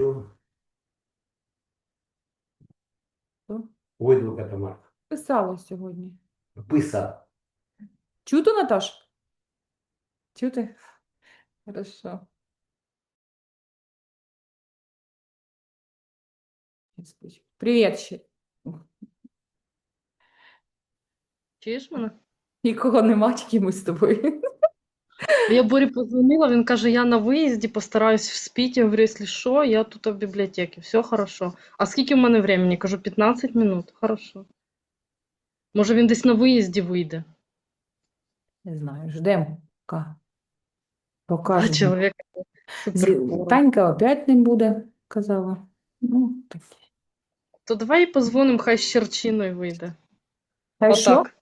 нічого. Що? Войдло Катамарка. Писала сьогодні. Писа. Чути, Наташ? Чути? Хорошо. Привіт ще. Чуєш мене? Нікого нема, тільки ми з тобою. Я Борі позвонила, він каже, я на виїзді, постараюсь вспіти. Я говорю, якщо що, я тут в бібліотеці, все хорошо. А скільки в мене времени? Кажу, 15 минут. Хорошо. Може він десь на виїзді вийде. Не знаю, ждемо. А Покажемо. чоловік Зі- Танька опять не буде, казала. Ну, таке. То давай позвонимо, хай з Щерчиною вийде. Та що? Отак.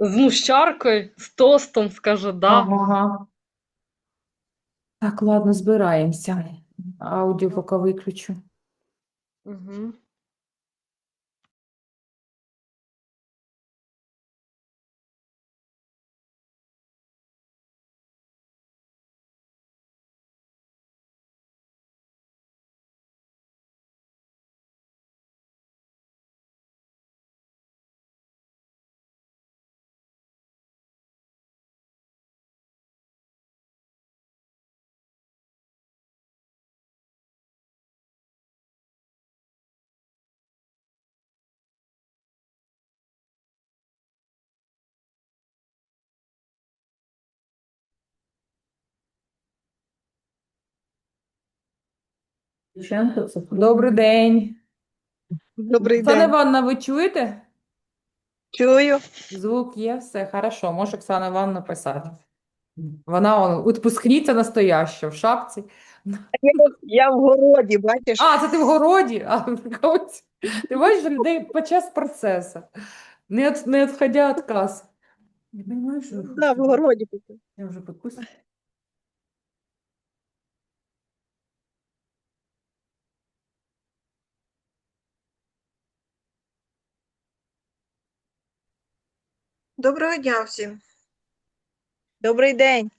З мущаркою, з тостом, скаже, да. Ага. Так, ладно, збираємося. Аудіо поки виключу. Угу. Добрий день. Добрий Оксана день. Івановна, ви чуєте? Чую. Звук є, все хорошо. Може Оксана Івановна писати. Вона он, відпускниця настояща, в шапці. Я, я в городі, бачиш? А, це ти в городі? А, ось. Ти бачиш людей під час процесу. Не, от, не відходя від каси. Не розумію, що ви Да, в городі. Я вже підписую. Доброго дня всім. Добрий день.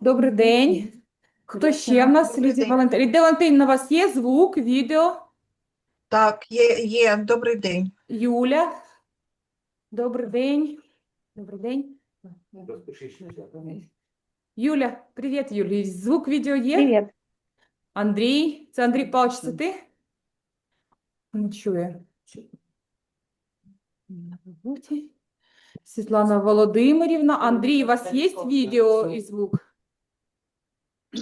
Добрий день. Хто ще в нас? Добрий Лідія день. Валентин. Лідія Валентинівна, у вас є звук, відео? Так, є, є. Добрий день. Юля. Добрий день. Добрий день. Юля, привіт, Юлі. Звук, відео є? Привіт. Андрій. Це Андрій Павлович, це ти? Не чує. На роботі. Світлана Володимирівна. Андрій, у вас є відео і звук?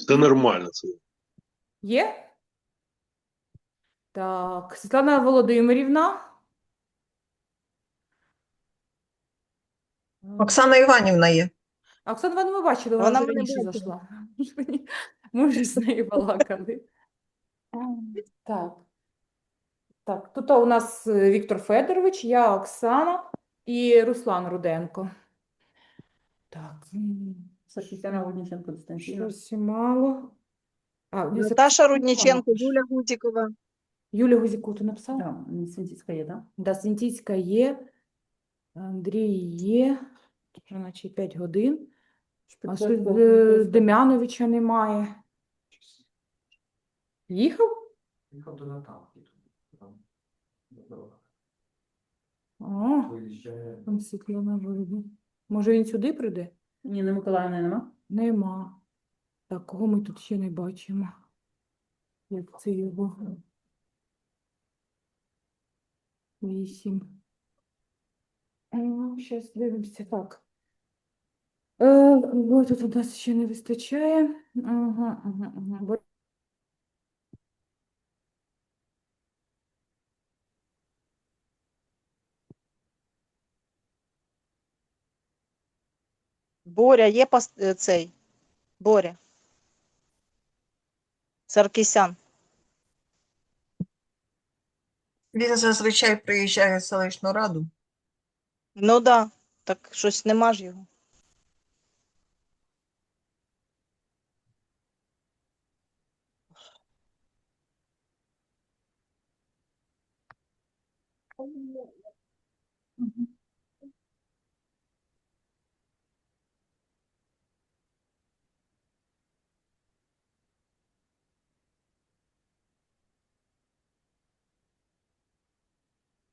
Це нормально. Це. Є? Так, Світлана Володимирівна. Оксана Іванівна є. А Оксану Івановну ми бачили, вона Вона раніше зайшла. Ми вже з нею балакали. Так. Так, тут у нас е, Віктор Федорович, я Оксана і Руслан Руденко. Так. Водніченко Щось мало. А, Наташа. Рудніченко, Юля Гудзікова. Юлія Гузіку ти написала? Да, Свінтицька є, да? Да, Сінтійська є, Андрій є, вже наче 5 годин. А що е, Дем'яновича немає. Їхав? Їхав до Наталки. Там, дорога. О, Виїжджає. там Світлана вийде. Може він сюди прийде? Ніни Миколаївни нема? Нема. Так, кого ми тут ще не бачимо? Як це його? Вісім. Зараз дивимося. Так. Е, ой, тут у нас ще не вистачає. Ага, ага, ага. Боря, є пас- е, цей? Боря. Саркісян. Він зазвичай приїжджає в селищну раду. Ну да, так щось нема ж його.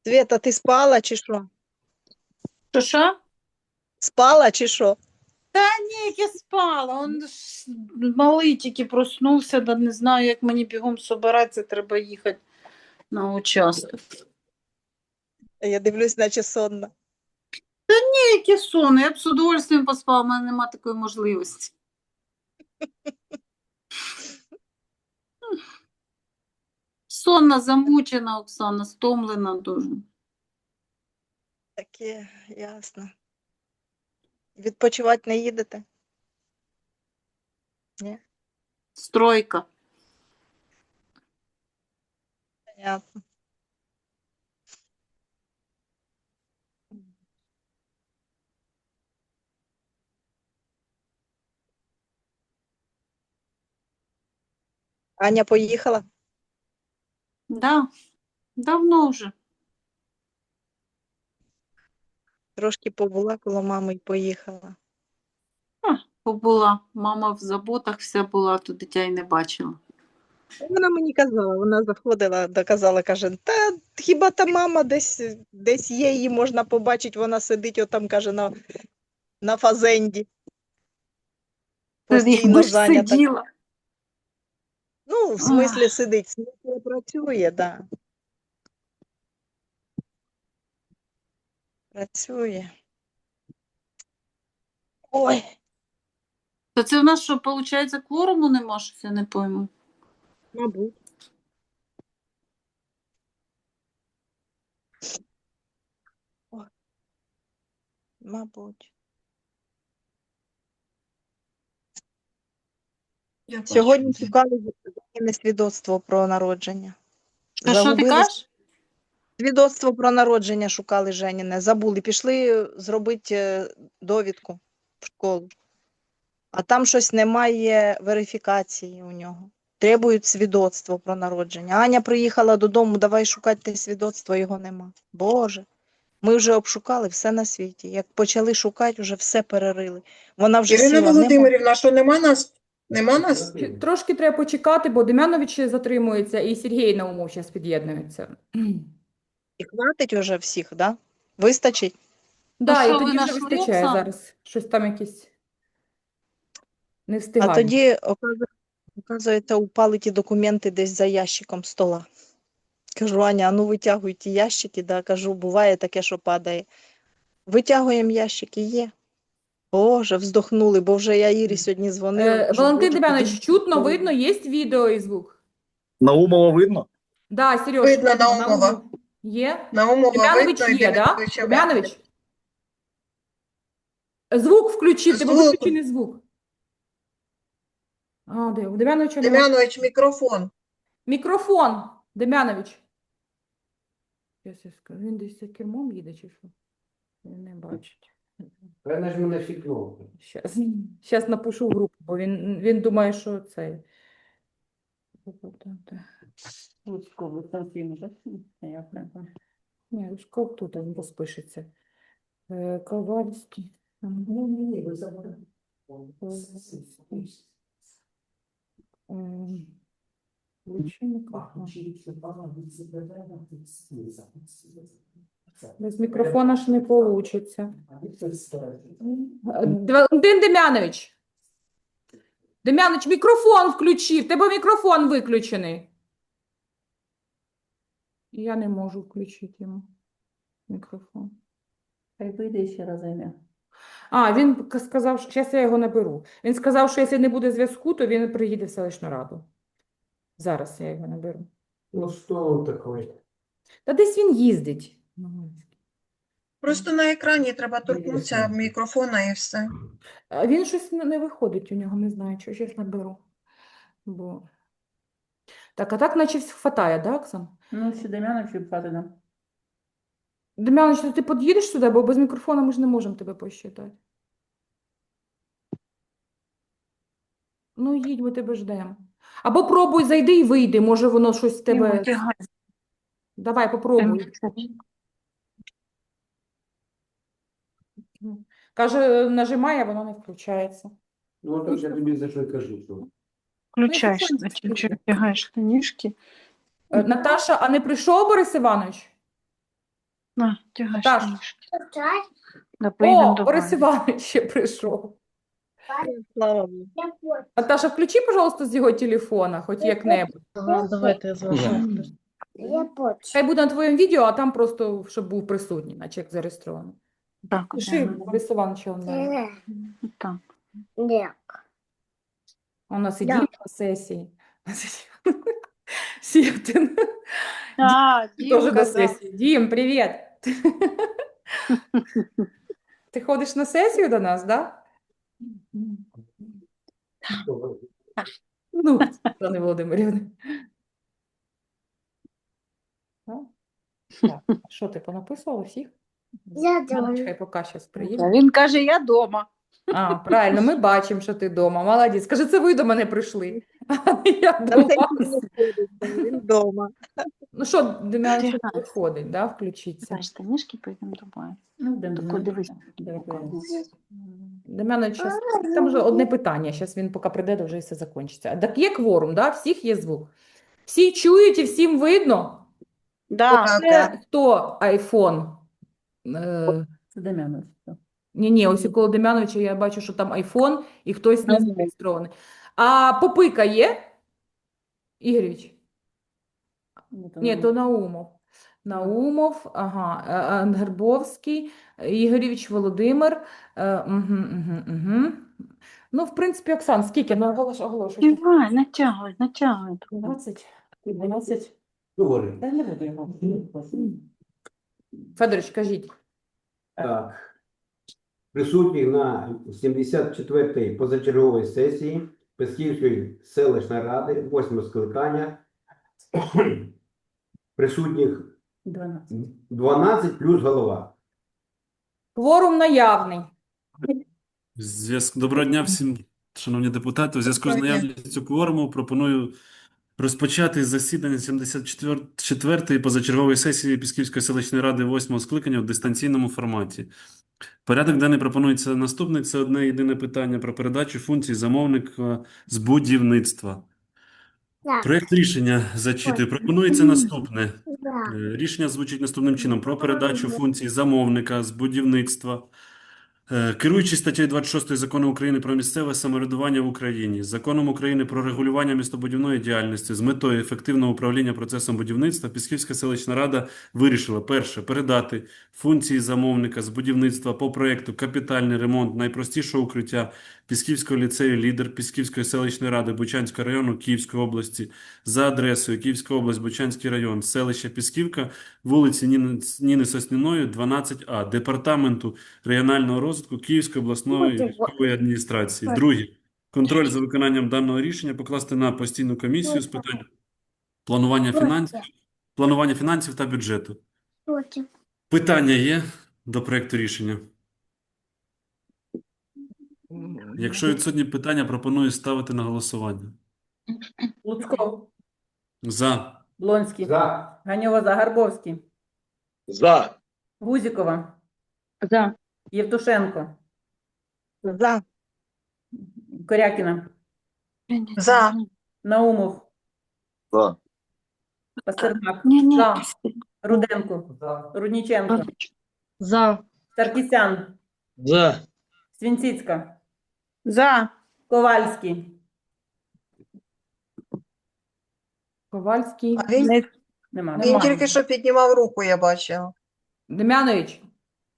Света, ти спала чи що? Що що? Спала чи що? Ні, я спала. Он ж малий тільки проснувся, да не знаю, як мені бігом собиратися, треба їхати на участок. Я дивлюсь, наче сонна. Та Ні, яке сон, я б з удовольствием поспала, в мене немає такої можливості. Сонна, замучена, Оксана, стомлена дуже. Таке, ясно. Відпочивати не їдете? Стройка. Понятно. Аня поїхала? Да, давно вже. Трошки побула коло мами і поїхала. Побула. Мама в заботах вся була, то дитя й не бачила. Вона мені казала, вона заходила, доказала, каже, та хіба та мама десь, десь є, її можна побачити, вона сидить отам, каже, на, на фазенді. Постійно зайнята. сиділа. Ну, в смислі сидить, в смислі працює, да. Працює. Ой, То це в нас що, виходить, кворуму нема, щось я не пойму. мабуть. Мабуть. Я бачу. Сьогодні шукали Женіне свідоцтво про народження. Що, що ти кажеш? Свідоцтво про народження шукали Женіне. Забули. Пішли зробити е, довідку в школу. А там щось немає верифікації у нього. Требують свідоцтво про народження. Аня приїхала додому, давай шукати те свідоцтво, його нема. Боже. Ми вже обшукали все на світі. Як почали шукати, вже все перерили. Вона вже Ірина сіла. нема. Володимирівна, що нема нас? Нема нас? Трошки треба почекати, бо Дем'янович затримується і Сергій Наумов зараз під'єднується. І хватить уже всіх, да? Вистачить? Да, що, і ви тоді вже вистачає Оксана? зараз. Щось там якісь не А тоді, оказу- оказується, упали ті документи десь за ящиком стола. Кажу, Аня, а ну витягуй ті ящики, да, кажу, буває таке, що падає. Витягуємо ящики, є. Боже, вздохнули, бо вже я Ірі сьогодні дзвонила. Е, кажу, Валентин «Боже, Дем'янович, чутно, видно, є відео і звук? Наумова видно? Да, Сереж, Видно, Наумова. Є? Наумова Дем'янович видно, є, да? Дем'янович? Звук включив, тебе Звук. виключений звук. А, де? У Дем'яновича немає. Дем'янович, мікрофон. Мікрофон, Дем'янович. Щас я скажу, він десь за кермом їде чи що? Він не бачить. Нажми на всі кнопки. Щас, щас напишу в групу, бо він, він думає, що це. Луцько, дистанційно, так? Я прям. Ні, Лужко тут він розпишеться. Е, Ковальський. Ем, включи мікрофон. Без мікрофона ж не вийде. Валентин Дем'янович. Дем'янович, мікрофон включи. В тебе мікрофон виключений. Я не можу включити йому мікрофон. Хай вийде ще раз займе. А, він сказав, що зараз я його наберу. Він сказав, що якщо не буде зв'язку, то він приїде в селищну раду. Зараз я його наберу. Ну что он такой? Та десь він їздить. Просто на екрані треба торкнутися мікрофона і все. А він щось не виходить у нього, не знаю, що зараз наберу. Бо... Так, а так наче все хватає, да, Оксан? Ну, ще Дем'янович відпати нам. Дем'янович, ти під'їдеш сюди, бо без мікрофона ми ж не можемо тебе посчитати. Ну, їдь, ми тебе ждемо. Або пробуй, зайди і вийди, може воно щось в тебе. Давай, попробуй. Каже, нажимає, а воно не включається. Ну, то я тобі за що й кажу. що Включаєш, телефон значить, вдягаєш штанішки. Е, Наташа, а не прийшов Борис Іванович? На, вдягаєш Наташ. штанішки. Да, поїдемо О, до Борис Вані. Іванович ще прийшов. Слава Богу. Наташа, включи, пожалуйста, з його телефона, хоч як-небудь. Давайте я з вашого. Хай буде на твоєму відео, а там просто, щоб був присутній, наче як зареєстровано. Так, Пиши да, Борис Іванович онлайн. так. У нас і Дім на сесії. Сєптин. А, Тоже Дімка, до да. сесії. Дім, привіт. Ти ходиш на сесію до нас, да? Ну, Світлани Володимирівни. Так? Так, а Що ти понаписувала всіх? Ну, Хай поки щас приїде. Він каже, я дома. А, правильно, ми бачимо, що ти вдома. Молодець. Скажи, це ви до мене прийшли. А не я Та до вас. він виходить, Він вдома. Ну що, Дем'ян Вдягайся. виходить, да, включиться. Давай штанішки, поїдемо до. Ну, дивись. Давай. Щас- там вже одне питання, зараз він поки прийде, то вже і все закінчиться. А Так є кворум, да? Всіх є звук. Всі чують і всім видно? Да. Це хто айфон? Е, Це Дем'янович. ні, ні, ось коло Дем'яновича я бачу, що там айфон і хтось не Ага. зареєстрований. А попика є? Ігоревич? Ні, то Ні, то Наумов. Наумов, ага, е, Ангербовський, Ігоревич Володимир. е, Угу, угу, угу. Ну, в принципі, Оксан, скільки? Ну, оголош, оголошуйте. Давай, натягуй, натягуй. 12, 12. Ну, говори. Та не буду його. Федорович, кажіть. Так. Присутніх на 74-й позачерговій сесії Песківської селищної ради, 8 скликання. Присутніх 12. 12 плюс голова. Кворум наявний. Зв'язку... Доброго дня всім, шановні депутати. У зв'язку з наявністю кворуму пропоную розпочати засідання 74-ї позачергової сесії Пісківської селищної ради 8 скликання в дистанційному форматі. Порядок денний пропонується наступний. Це одне єдине питання про передачу функцій замовника з будівництва. Проєкт рішення зачитую. Пропонується наступне. Е, Рішення звучить наступним чином: про передачу функцій замовника з будівництва Е, Керуючись статтею 26 Закону України про місцеве самоврядування в Україні, Законом України про регулювання містобудівної діяльності з метою ефективного управління процесом будівництва, Пісківська селищна рада вирішила перше передати функції замовника з будівництва по проекту капітальний ремонт найпростішого укриття Пісківського ліцею лідер Пісківської селищної ради Бучанського району Київської області за адресою Київська область, Бучанський район, селище Пісківка, вулиці Ніни, Ніни Сосніної, 12А, департаменту регіонального розвитку Київської обласної військової адміністрації. Друге. Контроль за виконанням даного рішення покласти на постійну комісію з питань планування фінансів, планування фінансів та бюджету. Питання є до проекту рішення? Якщо відсутні питання, пропоную ставити на голосування. Луцько, За. Блонський, За. Ганьова за, Гарбовський, За. Гузікова, За. Євтушенко, За. Корякіна, За. Наумов, За. Пастернак, Ні, ні. за, Руденко, За. Рудніченко, За. Саркісян, За. Свінціцька, За. Ковальський. Ковальський А він, нема. він тільки що піднімав руку, я бачила. Дем'янович.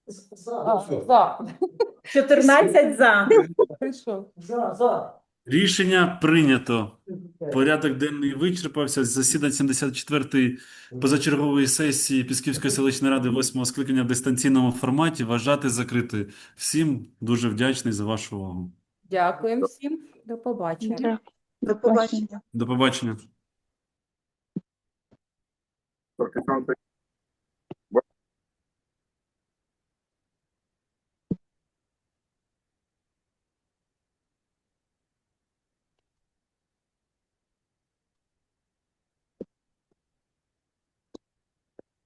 За. За. 14 за. Прийшов. За. За. Рішення прийнято. Порядок денний вичерпався. Засідання 74-ї позачергової сесії Пісківської селищної ради 8 скликання в дистанційному форматі вважати закритою. Всім дуже вдячний за вашу увагу. Дякуємо всім. До побачення. До побачення. До побачення.